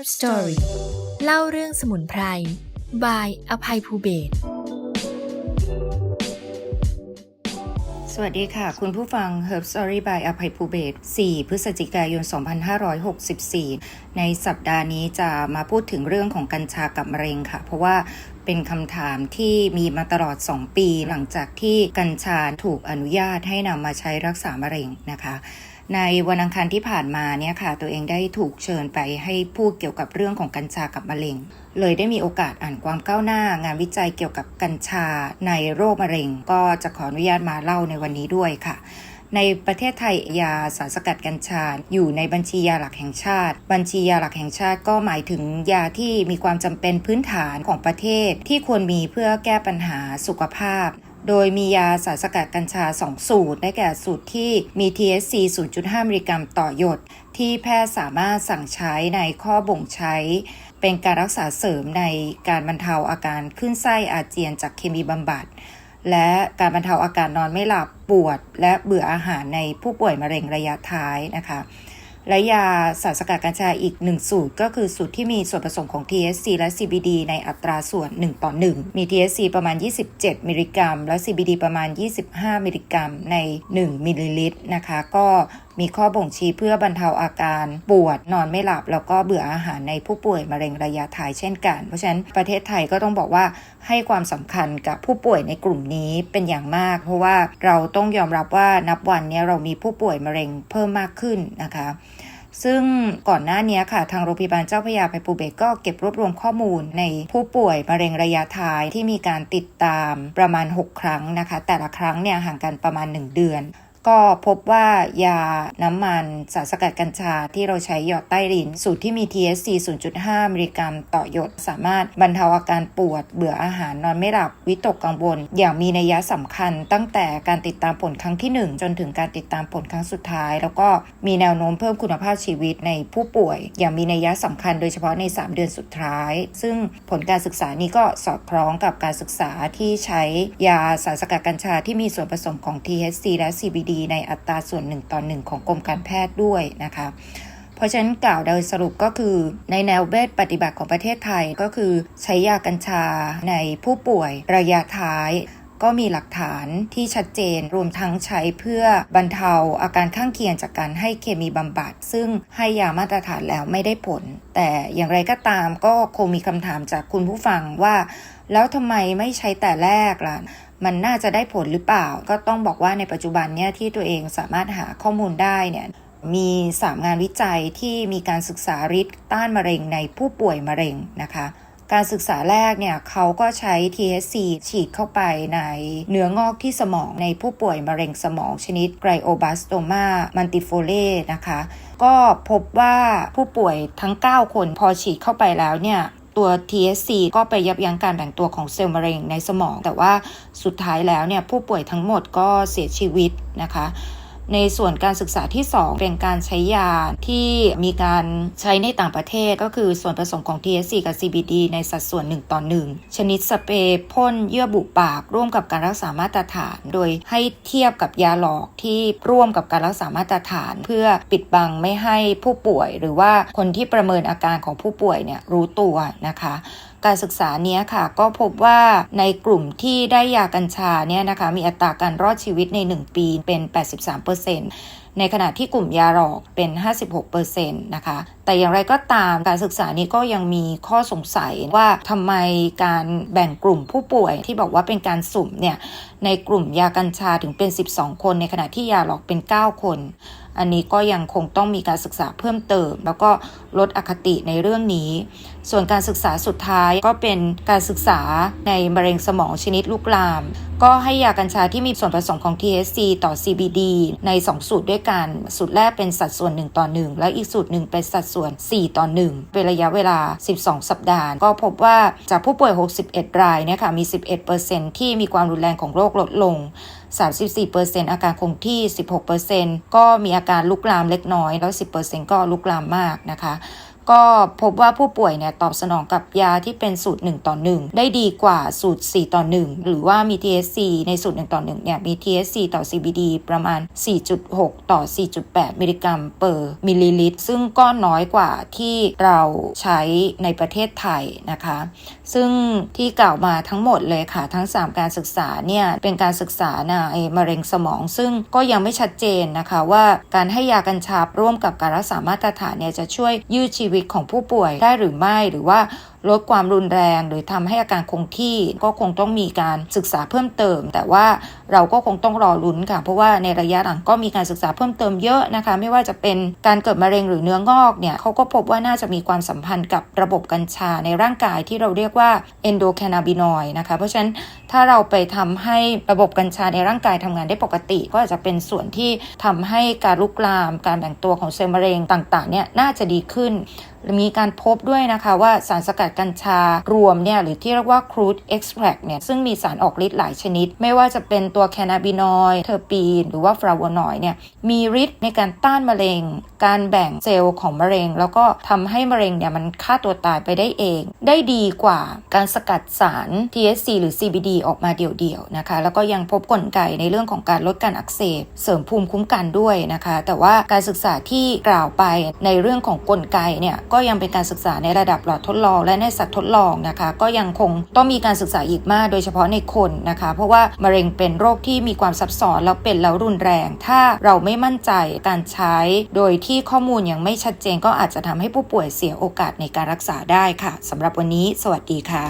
Herb Story เล่าเรื่องสมุนไพรบายอภัยภูเบศสวัสดีค่ะ คุณผู้ฟัง Herb Story by อภัยภูเบศ4 พฤศจิกายน 2564 ในสัปดาห์นี้จะมาพูดถึงเรื่องของกัญชากับมะเร็งค่ะ เพราะว่าเป็นคำถามที่มีมาตลอด 2 ปีหลังจากที่กัญชาถูกอนุญาตให้นำมาใช้รักษามะเร็งนะคะในวันอังคารที่ผ่านมาเนี่ยค่ะ ตัวเองได้ถูกเชิญไปให้พูดเกี่ยวกับเรื่องของกัญชากับมะเร็ง เลยได้มีโอกาสอ่านความก้าวหน้างานวิจัยเกี่ยวกับกัญชาในโรคมะเร็ง ก็จะขออนุญาตมาเล่าในวันนี้ด้วยค่ะ ในประเทศไทยยาสารสกัดกัญชาอยู่ในบัญชียาหลักแห่งชาติ บัญชียาหลักแห่งชาติก็หมายถึงยาที่มีความจำเป็นพื้นฐานของประเทศ ที่ควรมีเพื่อแก้ปัญหาสุขภาพโดยมียาสารสกัดกัญชา 2 สูตร ได้แก่สูตรที่มี THC 0.5 มิลลิกรัมต่อหยด ที่แพทย์สามารถสั่งใช้ในข้อบ่งใช้ เป็นการรักษาเสริมในการบรรเทาอาการขึ้นไส้อาเจียนจากเคมีบำบัด และการบรรเทาอาการนอนไม่หลับปวด และเบื่ออาหารในผู้ป่วยมะเร็งระยะท้ายนะคะและยาสารสกัดกัญชาอีกหนึ่งสูตร ก็คือสูตรที่มีส่วนผสมของ THC และ CBD ในอัตราส่วน 1 ต่อ 1 มี THC ประมาณ 27 มิลลิกรัม และ CBD ประมาณ 25 มิลลิกรัมใน 1 มิลลิลิตรนะคะ ก็ มีข้อบ่งชี้เพื่อบรรเทาอาการปวดนอนไม่หลับ แล้วก็เบื่ออาหารในผู้ป่วยมะเร็งระยะท้ายเช่นกัน เพราะฉะนั้นประเทศไทยก็ต้องบอกว่าให้ความสำคัญกับผู้ป่วยในกลุ่มนี้เป็นอย่างมาก เพราะว่าเราต้องยอมรับว่านับวันนี้เรามีผู้ป่วยมะเร็งเพิ่มมากขึ้นนะคะซึ่งก่อนหน้านี้ค่ะทางโรงพยาบาลเจ้าพระยาภัยภูเบศก็เก็บรวบรวมข้อมูลในผู้ป่วยมะเร็งระยะท้ายที่มีการติดตามประมาณ 6 ครั้งนะคะ แต่ละครั้งเนี่ยห่างกันประมาณ 1 เดือน ก็พบว่ายาน้ำมันสารสกัดกัญชาที่เราใช้หยอดใต้ลิ้น สูตรที่มี THC 0.5 มิลลิกรัมต่อหยด สามารถบรรเทาอาการปวด เบื่ออาหารนอนไม่หลับ วิตกกังวล อย่างมีนัยสำคัญ ตั้งแต่การติดตามผลครั้งที่ 1 จนถึงการติดตามผลครั้งสุดท้าย แล้วก็มีแนวโน้มเพิ่มคุณภาพชีวิตในผู้ป่วย อย่างมีนัยสำคัญโดยเฉพาะใน 3 เดือนสุดท้าย ซึ่งผลการศึกษานี้ก็สอดคล้องกับการศึกษาที่ใช้ยาสารสกัดกัญชาที่มีส่วนผสมของ THC และ CBD ในอัตราส่วน1ต่อ1ของกรมการแพทย์ด้วยนะคะเพราะฉะนั้นกล่าวโดยสรุปก็คือในแนวเวทปฏิบัติของประเทศไทยก็คือใช้ยากัญชาในผู้ป่วยระยะท้าย ก็มีหลักฐานที่ชัดเจนรวมทั้งใช้เพื่อบรรเทาอาการข้างเคียงจากการให้เคมีบำบัด ซึ่งให้ยามาตรฐานแล้วไม่ได้ผล แต่อย่างไรก็ตามก็คงมีคำถามจากคุณผู้ฟังว่า แล้วทำไมไม่ใช้แต่แรกล่ะ มันน่าจะได้ผลหรือเปล่า ก็ต้องบอกว่าในปัจจุบันเนี่ยที่ตัวเองสามารถหาข้อมูลได้เนี่ยมี 3 งานวิจัยที่มีการศึกษาฤทธิ์ต้านมะเร็งในผู้ป่วยมะเร็งนะคะ การศึกษาแรกเนี่ยเขาก็ใช้ THC ฉีดเข้าไปในเนื้องอกที่สมองในผู้ป่วยมะเร็งสมองชนิดไกรโอบาสโตมามันติโฟเลนะคะ ก็พบว่าผู้ป่วยทั้ง 9 คนพอฉีดเข้าไปแล้วเนี่ย ตัว T S C ก็ไปยับยั้งการแบ่งตัวของเซลล์มะเร็งในสมอง แต่ว่าสุดท้ายแล้วเนี่ยผู้ป่วยทั้งหมดก็เสียชีวิตนะคะ ในส่วนการศึกษาที่ 2 เป็นการใช้ยาที่มีการใช้ในต่างประเทศก็คือส่วนผสมของ THC กับ CBD ในสัดส่วน 1 ต่อ 1 ชนิดสเปรย์พ่นเยื่อบุปาก ร่วมกับการรักษามาตรฐาน โดยให้เทียบกับยาหลอกที่ร่วมกับการรักษามาตรฐาน เพื่อปิดบังไม่ให้ผู้ป่วย หรือว่าคนที่ประเมินอาการของผู้ป่วยเนี่ยรู้ตัวนะคะ การศึกษาเนี้ยค่ะ ก็พบว่าในกลุ่มที่ได้ยากัญชาเนี่ยนะคะ มีอัตราการรอดชีวิตใน 1 ปีเป็น 83%ในขณะที่กลุ่มยาหลอกเป็น 56%นะคะ แต่อย่างไรก็ตามการศึกษานี้ก็ยังมีข้อสงสัยว่าทำไมการแบ่งกลุ่มผู้ป่วยที่บอกว่าเป็นการสุ่มเนี่ยในกลุ่มยากัญชาถึงเป็น 12 คน ในขณะที่ยาหลอกเป็น 9 คน อันนี้ก็ยังคงต้องมีการศึกษาเพิ่มเติม แล้วก็ลดอคติในเรื่องนี้ ส่วนการศึกษาสุดท้ายก็เป็นการศึกษาในมะเร็งสมองชนิดลุกลาม ก็ให้ยากัญชาที่มีส่วนผสมของ THC ต่อ CBD ใน 2 สูตรด้วยกัน สูตรแรกเป็นสัดส่วน 1 ต่อ 1 และอีกสูตรหนึ่งเป็นสัดส่วนวน 4 ต่อ 1 เป็นระยะเวลา 12 สัปดาห์ ก็พบว่าจากผู้ป่วย 61 รายเนี่ยค่ะมี 11%ที่มีความรุนแรงของโรคลดลง 34%อาการคงที่ 16%ก็มีอาการลุกลามเล็กน้อย แล้ว 10%ก็ลุกลามมากนะคะ ก็พบว่าผู้ป่วยเนี่ยตอบสนองกับยาที่เป็นสูตร 1 ต่อ 1 ได้ดีกว่าสูตร 4 ต่อ 1 หรือว่ามี THC ในสูตร 1 ต่อ 1 เนี่ย มี THC ต่อ CBD ประมาณ 4.6 ต่อ 4.8 มิลลิกรัมเปอร์มิลลิลิตร ซึ่งก็น้อยกว่าที่เราใช้ในประเทศไทยนะคะ ซึ่งที่กล่าวมาทั้งหมดเลยค่ะ ทั้ง 3 การศึกษาเนี่ย เป็นการศึกษาในมะเร็งสมอง ซึ่งก็ยังไม่ชัดเจนนะคะว่าการให้ยากัญชาร่วมกับการรักษามาตรฐานเนี่ยจะช่วยยืดชีวิตของผู้ป่วยได้หรือไม่ หรือว่าลดความรุนแรงหรือทำให้อาการคงที่ก็คงต้องมีการศึกษาเพิ่มเติม แต่ว่าเราก็คงต้องรอลุ้นค่ะ เพราะว่าในระยะหลังก็มีการศึกษาเพิ่มเติมเยอะนะคะ ไม่ว่าจะเป็นการเกิดมะเร็งหรือเนื้องอกเนี่ยเขาก็พบว่าน่าจะมีความสัมพันธ์กับระบบกัญชาในร่างกายที่เราเรียกว่า endocannabinoid นะคะเพราะฉะนั้นถ้าเราไปทำให้ระบบกัญชาในร่างกายทำงานได้ปกติ ก็อาจจะเป็นส่วนที่ทำให้การลุกลาม การแบ่งตัวของเซลล์มะเร็งต่างๆเนี่ยน่าจะดีขึ้นมีการพบด้วยนะคะว่าสารสกัดกัญชารวมเนี่ยหรือที่เรียกว่า crude extract เนี่ยซึ่งมีสารออกฤทธิ์หลายชนิด ไม่ว่าจะเป็นตัวแคนาบินอยเทอร์ปีน หรือว่าฟลาวนอยเนี่ยมีฤทธิ์ในการต้านมะเร็ง การแบ่งเซลล์ของมะเร็ง แล้วก็ทำให้มะเร็งเนี่ยมันฆ่าตัวตายไปได้เอง ได้ดีกว่าการสกัดสาร THC หรือ CBD ออกมาเดี่ยวๆนะคะแล้วก็ยังพบกลไกในเรื่องของการลดการอักเสบ เสริมภูมิคุ้มกันด้วยนะคะ แต่ว่าการศึกษาที่กล่าวไปในเรื่องของกลไกเนี่ยก็ยังเป็นการศึกษาในระดับหลอดทดลอง และในสัตว์ทดลองนะคะ ก็ยังคงต้องมีการศึกษาอีกมาก โดยเฉพาะในคนนะคะ เพราะว่ามะเร็งเป็นโรคที่มีความซับซ้อนแล้วเป็นแล้วรุนแรง ถ้าเราไม่มั่นใจการใช้ โดยที่ข้อมูลยังไม่ชัดเจน ก็อาจจะทำให้ผู้ป่วยเสียโอกาสในการรักษาได้ค่ะสำหรับวันนี้ สวัสดีค่ะ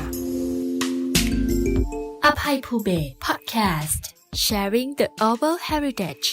อภัยภูเบศ Podcast Sharing the Oval Heritage